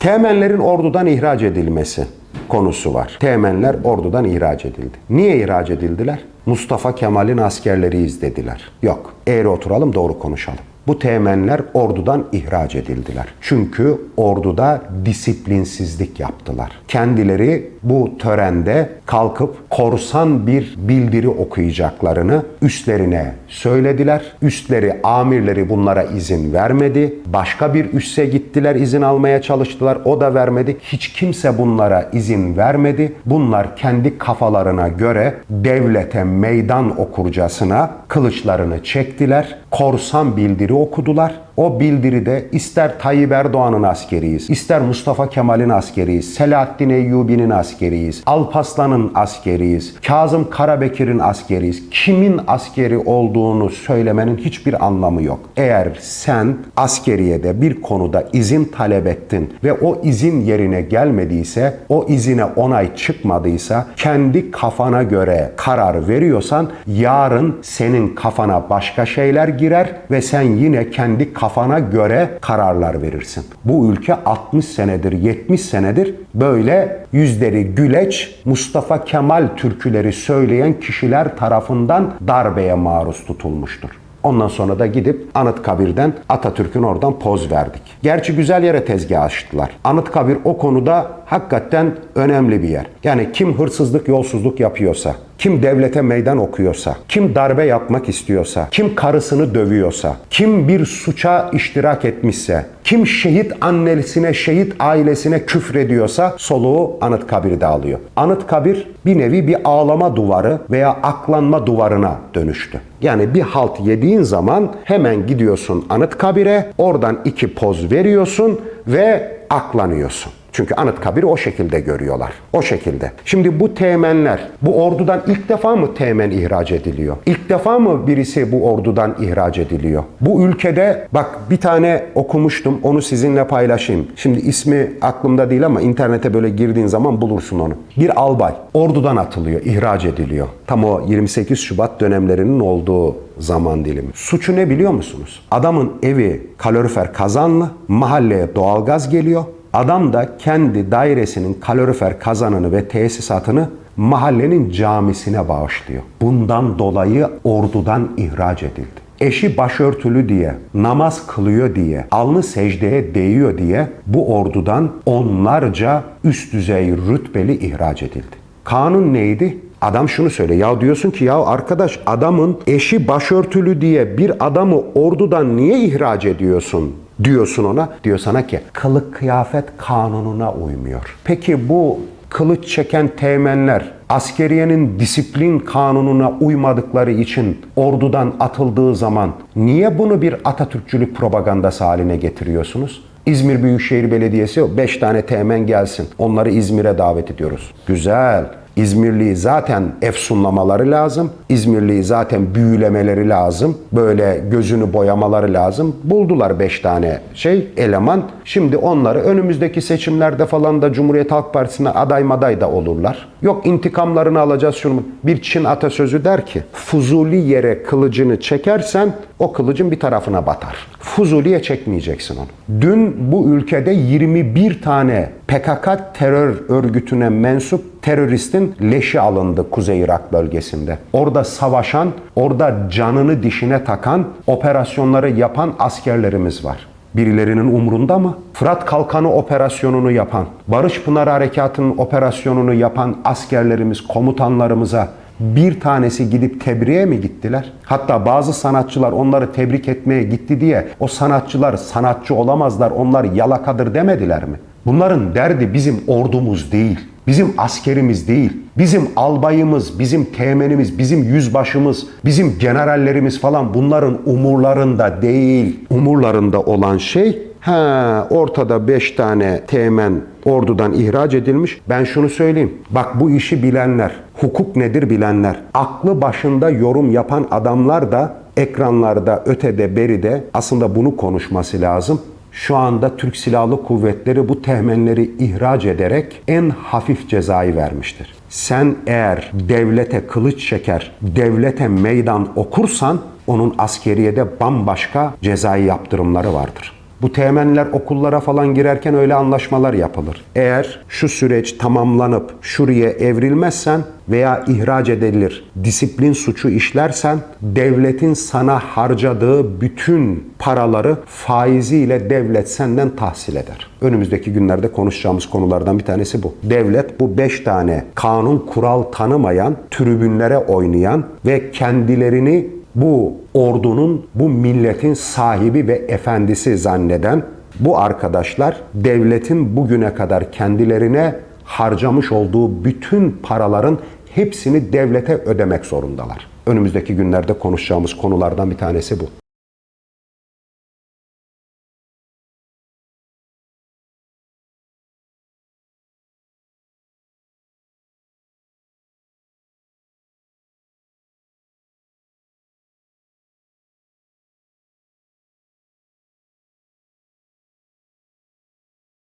Teğmenlerin ordudan ihraç edilmesi konusu var. Teğmenler ordudan ihraç edildi. Niye ihraç edildiler? Mustafa Kemal'in askerleriyiz dediler. Yok. Eğri oturalım doğru konuşalım. Bu teğmenler ordudan ihraç edildiler. Çünkü orduda disiplinsizlik yaptılar. Kendileri bu törende kalkıp korsan bir bildiri okuyacaklarını üstlerine söylediler. Üstleri, amirleri bunlara izin vermedi. Başka bir üsse gittiler, izin almaya çalıştılar. O da vermedi. Hiç kimse bunlara izin vermedi. Bunlar kendi kafalarına göre devlete meydan okurcasına kılıçlarını çektiler. Korsan bildiri okudular. O bildiride ister Tayyip Erdoğan'ın askeriyiz, ister Mustafa Kemal'in askeriyiz, Selahaddin Eyyubi'nin askeriyiz, Alpaslan'ın askeriyiz, Kazım Karabekir'in askeriyiz. Kimin askeri olduğunu söylemenin hiçbir anlamı yok. Eğer sen askeriyede bir konuda izin talep ettin ve o izin yerine gelmediyse, o izine onay çıkmadıysa, kendi kafana göre karar veriyorsan yarın senin kafana başka şeyler girer ve sen yine kendi kafana göre kararlar verirsin. Bu ülke 60 senedir, 70 senedir böyle yüzleri güleç Mustafa Kemal türküleri söyleyen kişiler tarafından darbeye maruz tutulmuştur. Ondan sonra da gidip Anıtkabir'den Atatürk'ün oradan poz verdik. Gerçi güzel yere tezgah açtılar. Anıtkabir o konuda hakikaten önemli bir yer. Yani kim hırsızlık, yolsuzluk yapıyorsa, kim devlete meydan okuyorsa, kim darbe yapmak istiyorsa, kim karısını dövüyorsa, kim bir suça iştirak etmişse, kim şehit annesine, şehit ailesine küfrediyorsa soluğu Anıtkabir'de alıyor. Anıtkabir bir nevi bir ağlama duvarı veya aklanma duvarına dönüştü. Yani bir halt yediğin zaman hemen gidiyorsun Anıtkabir'e, oradan iki poz veriyorsun ve aklanıyorsun. Çünkü Anıtkabir'i o şekilde görüyorlar. O şekilde. Şimdi bu teğmenler, bu ordudan ilk defa mı teğmen ihraç ediliyor? İlk defa mı birisi bu ordudan ihraç ediliyor? Bu ülkede bak bir tane okumuştum, onu sizinle paylaşayım. Şimdi ismi aklımda değil ama internete böyle girdiğin zaman bulursun onu. Bir albay ordudan atılıyor, ihraç ediliyor. Tam o 28 Şubat dönemlerinin olduğu zaman dilimi. Suçu ne biliyor musunuz? Adamın evi kalorifer kazanlı, mahalleye doğalgaz geliyor. Adam da kendi dairesinin kalorifer kazanını ve tesisatını mahallenin camisine bağışlıyor. Bundan dolayı ordudan ihraç edildi. Eşi başörtülü diye, namaz kılıyor diye, alnı secdeye değiyor diye bu ordudan onlarca üst düzey rütbeli ihraç edildi. Kanun neydi? Adam şunu söyle ya diyorsun ki ya arkadaş adamın eşi başörtülü diye bir adamı ordudan niye ihraç ediyorsun? Diyorsun ona. Diyor sana ki kılık kıyafet kanununa uymuyor. Peki bu kılıç çeken teğmenler askeriyenin disiplin kanununa uymadıkları için ordudan atıldığı zaman niye bunu bir Atatürkçülük propagandası haline getiriyorsunuz? İzmir Büyükşehir Belediyesi 5 tane teğmen gelsin. Onları İzmir'e davet ediyoruz. Güzel. İzmirliyi zaten efsunlamaları lazım. İzmirliyi zaten büyülemeleri lazım. Böyle gözünü boyamaları lazım. Buldular 5 tane şey eleman. Şimdi onları önümüzdeki seçimlerde falan da Cumhuriyet Halk Partisi'ne aday maday da olurlar. Yok intikamlarını alacağız şunu. Bir Çin atasözü der ki Fuzuli yere kılıcını çekersen o kılıcın bir tarafına batar. Fuzuli'ye çekmeyeceksin onu. Dün bu ülkede 21 tane PKK terör örgütüne mensup teröristin leşi alındı Kuzey Irak bölgesinde. Orada savaşan, orada canını dişine takan, operasyonları yapan askerlerimiz var. Birilerinin umrunda mı? Fırat Kalkanı operasyonunu yapan, Barış Pınar Harekatı'nın operasyonunu yapan askerlerimiz, komutanlarımıza bir tanesi gidip tebriğe mi gittiler? Hatta bazı sanatçılar onları tebrik etmeye gitti diye o sanatçılar sanatçı olamazlar, onlar yalakadır demediler mi? Bunların derdi bizim ordumuz değil. Bizim askerimiz değil. Bizim albayımız, bizim teğmenimiz, bizim yüzbaşımız, bizim generallerimiz falan bunların umurlarında değil. Umurlarında olan şey Ha, ortada 5 tane teğmen ordudan ihraç edilmiş. Ben şunu söyleyeyim. Bak bu işi bilenler, hukuk nedir bilenler, aklı başında yorum yapan adamlar da ekranlarda, ötede, beride aslında bunu konuşması lazım. Şu anda Türk Silahlı Kuvvetleri bu teğmenleri ihraç ederek en hafif cezayı vermiştir. Sen eğer devlete kılıç çeker, devlete meydan okursan onun askeriyede bambaşka cezai yaptırımları vardır. Bu temenniler okullara falan girerken öyle anlaşmalar yapılır. Eğer şu süreç tamamlanıp şuraya evrilmezsen veya ihraç edilir, disiplin suçu işlersen devletin sana harcadığı bütün paraları faiziyle devlet senden tahsil eder. Önümüzdeki günlerde konuşacağımız konulardan bir tanesi bu. Devlet bu beş tane kanun kural tanımayan, tribünlere oynayan ve kendilerini bu ordunun, bu milletin sahibi ve efendisi zanneden bu arkadaşlar devletin bugüne kadar kendilerine harcamış olduğu bütün paraların hepsini devlete ödemek zorundalar. Önümüzdeki günlerde konuşacağımız konulardan bir tanesi bu.